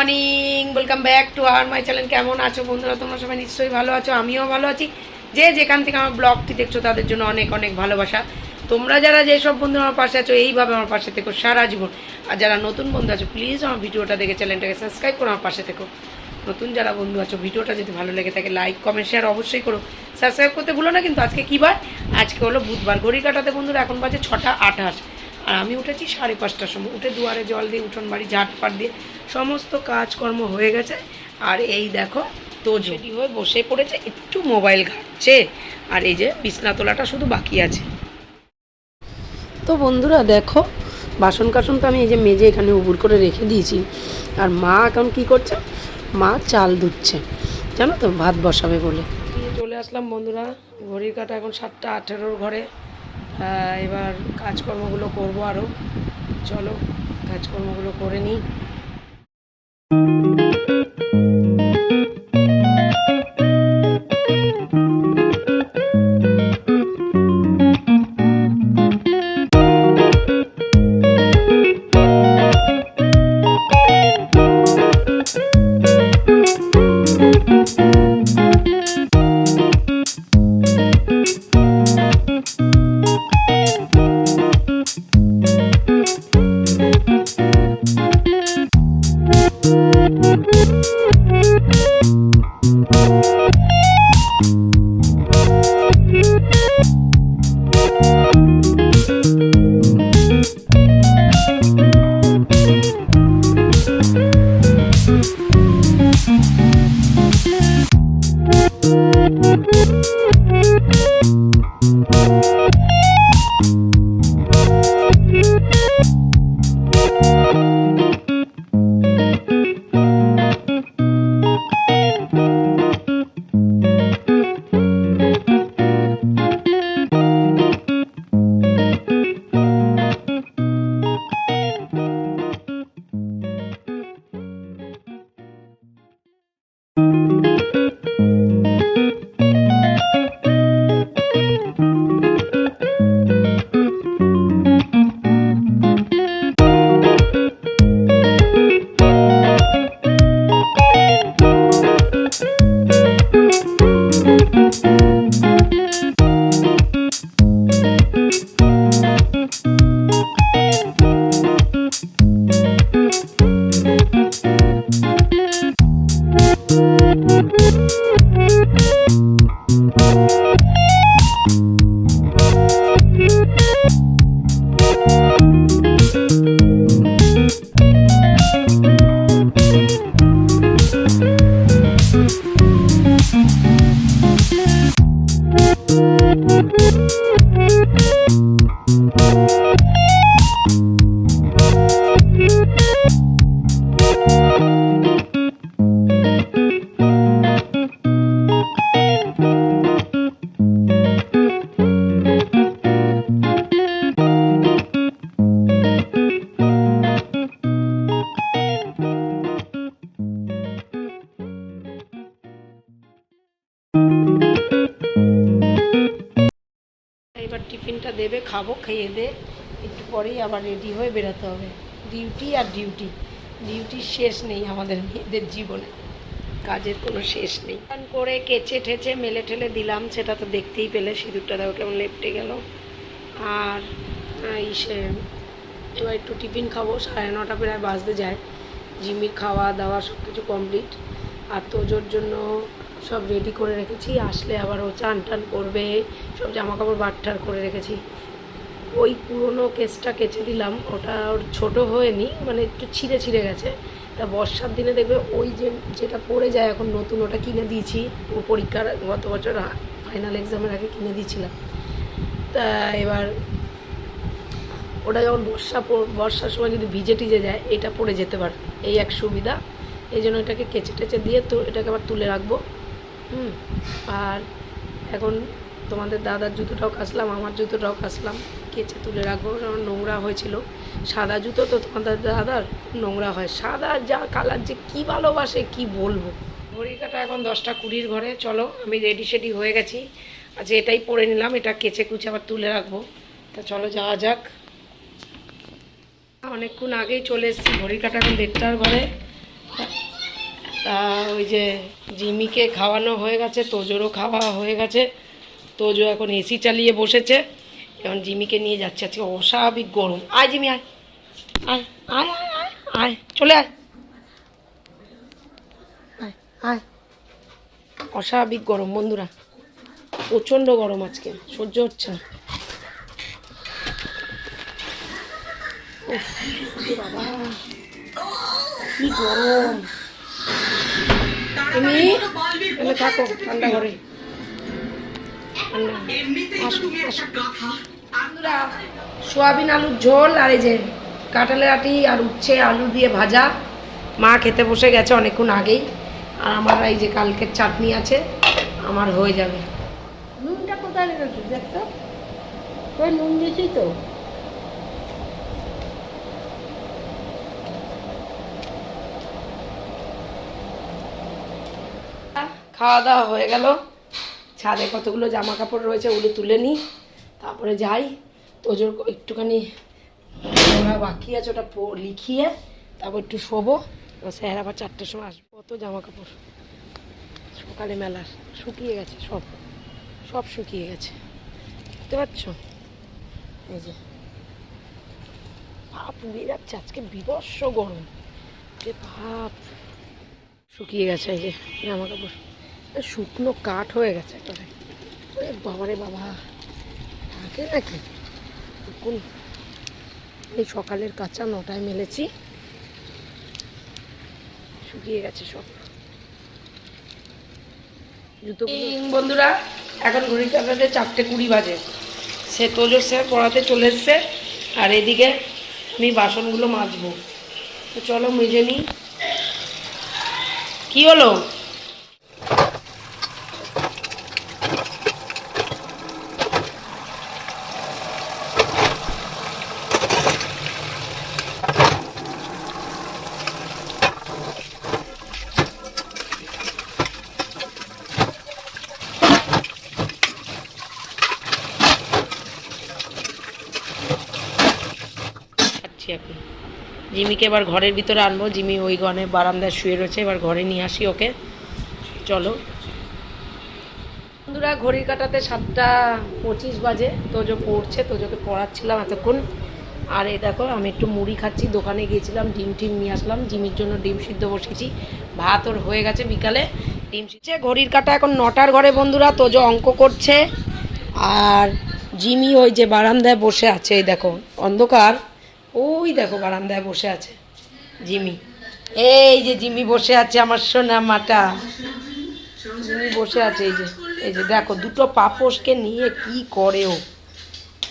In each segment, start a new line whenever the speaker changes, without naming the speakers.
Morning welcome back to আর my channel কেমন আছো বন্ধুরা? তোমরা সবাই নিশ্চয়ই ভালো আছো, আমিও ভালো আছি। যে যেখান থেকে আমার ব্লগটি দেখছ, তাদের জন্য অনেক অনেক ভালোবাসা। তোমরা যারা যেসব বন্ধু আমার পাশে আছো, এইভাবে আমার পাশে থেকো সারা জীবন। আর যারা নতুন বন্ধু আছো প্লিজ আমার ভিডিওটা দেখে চ্যানেলটাকে সাবস্ক্রাইব করো আমার পাশে থেকো। নতুন যারা বন্ধু আছো, ভিডিওটা যদি ভালো লেগে থাকে লাইক কমেন্ট শেয়ার অবশ্যই করো। সাবস্ক্রাইব করতে ভুলো না কিন্তু আজকে কী বার? আজকে হলো বুধবার। ঘড়ি কাটাতে বন্ধুরা, এখন বাজে ছটা আঠাশ। আর আমি উঠেছি সাড়ে পাঁচটার সময়। উঠে দুয়ারে জল দিয়ে উঠোন বাড়ি, ঝাটপাট দিয়ে সমস্ত কাজকর্ম হয়ে গেছে। আর এই দেখো, তো যদি হয়ে বসে পড়েছে, একটু মোবাইল ঘাটছে। আর এই যে বিছনা তোলাটা শুধু বাকি আছে। তো বন্ধুরা দেখো বাসন কাসন তো আমি এই যে মেজে এখানে উবুর করে রেখে দিয়েছি। আর মা এখন কি করছে? মা চাল ধুচ্ছে। জানো তো, ভাত বসাবে বলে। চলে আসলাম বন্ধুরা, ঘড়ির কাটা এখন সাতটা আঠেরোর ঘরে। এবার কাজকর্মগুলো করব আরও চলো কাজকর্মগুলো করে নিই। এবার খেয়ে দে, একটু পরেই আবার রেডি হয়ে বেরোতে হবে। ডিউটি আর ডিউটি ডিউটির শেষ নেই আমাদের মেয়েদের জীবনে। কাজের কোনো শেষ নেই। স্নান করে কেচে ঠেচে মেলে ঠেলে দিলাম, সেটা তো দেখতেই পেলে, সিঁদুরটা দেখো কেমন লেপটে গেল। আর ইসে, এবার একটু টিফিন খাব, সাড়ে নটা প্রায় বাজতে যায়। জিমির খাওয়া দাওয়া সব কিছু কমপ্লিট আর তোজোর জন্য সব রেডি করে রেখেছি। আসলে আবার ও চান টান করবে, সব জামা কাপড় বাট্টার করে রেখেছি। ওই পুরনো কেসটা কেচে দিলাম। ওটা ওর ছোটো হয়নি মানে একটু ছিঁড়ে ছিঁড়ে গেছে। তা বর্ষার দিনে দেখবে ওই যে যেটা পড়ে যায় এখন নতুন, ওটা কিনে দিয়েছি। ও পরীক্ষার গত বছর ফাইনাল এক্সামের আগে কিনে দিয়েছিলাম। তা এবার ওটা যখন বর্ষা বর্ষার সময় যদি ভিজে টিজে যায়, এটা পড়ে যেতে পারে। এই এক সুবিধা। এই জন্য এটাকে কেচে টেচে দিয়ে তো, এটাকে আবার তুলে রাখব। হুম, আর এখন তোমাদের দাদার জুতোটাও কাচলাম, আমার জুতোটাও কাচলাম। কেচে তুলে রাখব, কারণ নোংরা হয়েছিল। সাদা জুতো তো তোমাদের দাদার নোংরা হয়। সাদা যা কালার যে কী ভালোবাসে, কি বলব? ঘড়ি কাটা এখন দশটা কুড়ির ঘরে। চলো, আমি রেডি সেডি হয়ে গেছি। আচ্ছা এটাই পরে নিলাম, এটা কেচে কুচে আবার তুলে রাখব। তা চলো, যাওয়া যাক। অনেকক্ষণ আগেই চলে এসেছি ঘড়ি কাটা এখন দেড়টার ঘরে। তা ওই যে জিমিকে খাওয়ানো হয়ে গেছে, তোজোরও খাওয়া হয়ে গেছে। তোজো এখন এসি চালিয়ে বসেছে, এখন জিমিকে নিয়ে যাচ্ছে। আজকে অস্বাভাবিক গরম। আয় জিমি, আয়। আয় আয় আয় আয় চলে আয়। আয় অস্বাভাবিক গরম বন্ধুরা। প্রচণ্ড গরম আজকে। সহ্য হচ্ছে না। কি গরম। তুমি থাকো, ঠান্ডা ঘরে। বন্ধুরা, সোয়াবিন আলুর ঝোল আর এই যে কাঁঠালের আটি আর উচ্ছে আলু দিয়ে ভাজা। মা খেতে বসে গেছে অনেকক্ষণ আগেই। আর আমার এই যে কালকের চাটনি আছে আমার হয়ে যাবে।
নুনটা কোথায় রেখেছিস দেখতো তুই নুন দিয়েছি তো।
খাওয়া দাওয়া হয়ে গেল। ছাদে কতগুলো জামা কাপড় রয়েছে ওগুলো তুলে নিই, তারপরে যাই। তোজোর একটুখানি বাকি আছে, ওটা লিখিয়ে তারপর একটু শোবো। স্যার আবার চারটের সময় আসব। কত জামা কাপড় সকালে মেলার। শুকিয়ে গেছে সব। সব শুকিয়ে গেছে। বুঝতে পারছ এই যে। ভাপ উড়ে যাচ্ছে। আজকে বিবর্ষ গরম। যে ভাপ শুকিয়ে গেছে এই যে জামা কাপড় শুকনো কাঠ হয়ে গেছে একেবারে। বাবারে বাবা, থাকে নাকি? কোন এই সকালের কাঁচা নটায় মেলেছি। শুকিয়ে গেছে সব। জুতো বন্ধুরা, এখন ঘড়ি কাটাতে চারটে কুড়ি বাজে। সে তোজো স্যার পড়াতে চলে এসছে। আর এদিকে আমি বাসনগুলো মাজবো। তো চলো মেজে নিই। কি হলো খাচ্ছি এখন জিমিকে এবার ঘরের ভিতরে আনব। জিমি ওই গনে বারান্দায় শুয়ে রয়েছে, এবার ঘরে নিয়ে আসি ওকে। চলো। বন্ধুরা, ঘড়ির কাটাতে সাতটা পঁচিশ বাজে। তোজো পড়ছে, তোজোকে পড়াচ্ছিলাম এতক্ষণ। আর এই দেখো, আমি একটু মুড়ি খাচ্ছি, দোকানে গিয়েছিলাম, ডিম টিম নিয়ে আসলাম। জিমির জন্য ডিম সিদ্ধ বসেছি। ভাত ওর হয়ে গেছে বিকালে। ডিম সিদ্ধ ঘড়ির কাটা এখন নটার ঘরে বন্ধুরা, তোজো অঙ্ক করছে। আর জিমি ওই যে বারান্দায় বসে আছে, এই দেখো, অন্ধকার। ওই দেখো বারান্দায় বসে আছে জিমি। এই যে জিমি বসে আছে আমার সোনা মাটা। জিমি বসে আছে, এই যে এই যে দেখো দুটো পাপোশকে নিয়ে কি করে ও।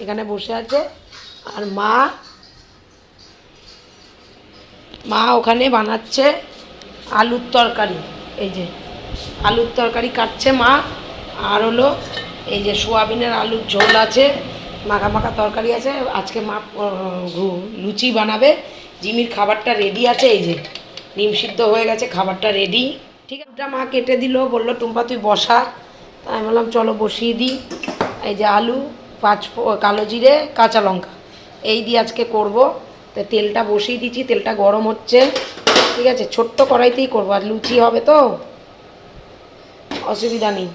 এখানে বসে আছে আর মা। মা ওখানে বানাচ্ছে আলুর তরকারি। এই যে আলুর তরকারি কাটছে মা। আর হলো এই যে সোয়াবিনের আলুর ঝোল আছে। মাখা মাখা তরকারি আছে। আজকে মা লুচি বানাবে। জিমির খাবারটা রেডি আছে, এই যে ডিম সিদ্ধ হয়ে গেছে, খাবারটা রেডি ঠিক আছে মা কেটে দিল, বলল, টুম্পা, তুই বসা। আমি বললাম, চলো বসিয়ে দিই। এই যে আলু, পাঁচ কালো জিরে, কাঁচা লঙ্কা। এই দিয়ে আজকে করব। তো তেলটা বসিয়ে দিচ্ছি, তেলটা গরম হচ্ছে। ঠিক আছে, ছোট্ট কড়াইতেই করব। আর লুচি হবে তো? অসুবিধা নেই।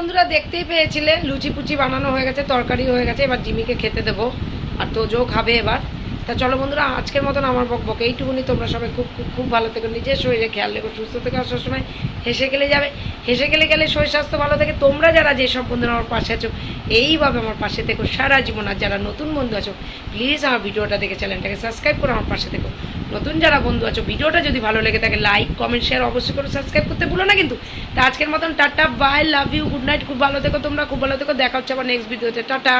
বন্ধুরা দেখতেই পেয়েছিলে লুচি পুচি বানানো হয়ে গেছে, তরকারি হয়ে গেছে, এবার জিমিকে খেতে দেবো, আর তোজো খাবে এবার। তা চলো বন্ধুরা, আজকের মতন আমার বক বক, এইটুকুনি, তোমরা সবাই খুব খুব খুব ভালো থেকো, নিজের শরীরে খেয়াল রেখো, সুস্থ থেকে আর সবসময় হেসে গেলে যাবে, হেসে গেলে গেলে শরীর স্বাস্থ্য ভালো থাকে, তোমরা যারা যেসব বন্ধুরা আমার পাশে আছো, এইভাবে আমার পাশে থেকো, সারা জীবন, আর যারা নতুন বন্ধু আছো প্লিজ আমার ভিডিওটা দেখে চ্যানেলটাকে সাবস্ক্রাইব করে আমার পাশে থেকো। নতুন যারা বন্ধু আছো, ভিডিওটা যদি ভালো লেগে থাকে লাইক কমেন্ট শেয়ার অবশ্যই করে সাবস্ক্রাইব করতে ভুলো না কিন্তু। তা আজকের মতন tata bye love you good night খুব ভালো থেকো তোমরা, খুব ভালো থেকো, দেখা হচ্ছে আবার নেক্সট ভিডিওতে টাটা।